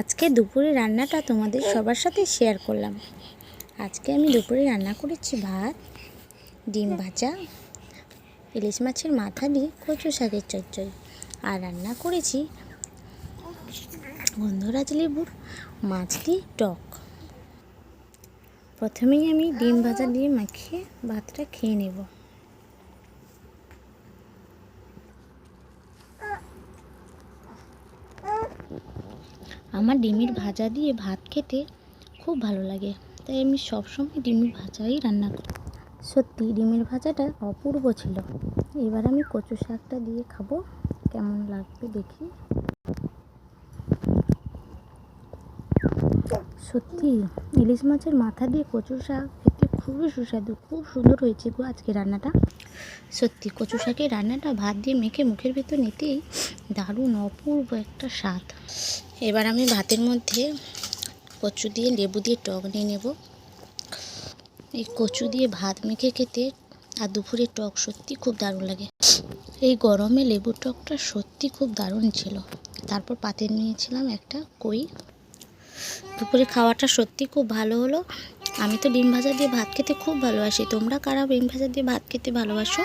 আজকে দুপুরে রান্নাটা তোমাদের সবার সাথে শেয়ার করলাম। আজকে আমি দুপুরে রান্না করেছি ভাত, ডিম ভাজা, ইলিশ মাছের মাথা দিয়ে কচু শাকের চচ্চড়ি। আর রান্না করেছি গন্ধরাজ লেবুর মাছ দিয়ে টক। প্রথমেই আমি ডিম ভাজা দিয়ে মাখিয়ে ভাতটা খেয়ে নেব। আমার ডিমের ভাজা দিয়ে ভাত খেতে খুব ভালো লাগে। তাই আমি সবসময় ডিমের ভাজাই রান্না করি। সত্যি, ডিমের ভাজাটা অপূর্ব ছিল। এবার আমি কচু শাকটা দিয়ে খাব। কেমন লাগবে দেখি? সত্যি, ইলিশ মাছের মাথা দিয়ে কচু শাক খুবই সুস্বাদু, খুব সুন্দর হয়েছে গো আজকে রান্নাটা। সত্যি কচু শাকের রান্নাটা ভাত দিয়ে মেখে মুখের ভেতর নিতেই দারুণ অপূর্ব একটা স্বাদ। এবার আমি ভাতের মধ্যে কচু দিয়ে লেবু দিয়ে টক নিয়ে নেব। এই কচু দিয়ে ভাত মেখে খেতে আর দুপুরে টক সত্যি খুব দারুণ লাগে। এই গরমে লেবু টকটা সত্যি খুব দারুণ ছিল। তারপর পাতে নিয়েছিলাম একটা কই। দুপুরে খাওয়াটা সত্যি খুব ভালো হলো। আমি তো ডিম ভাজা দিয়ে ভাত খেতে খুব ভালোবাসি। তোমরা কারা ডিম ভাজা দিয়ে ভাত খেতে ভালোবাসো?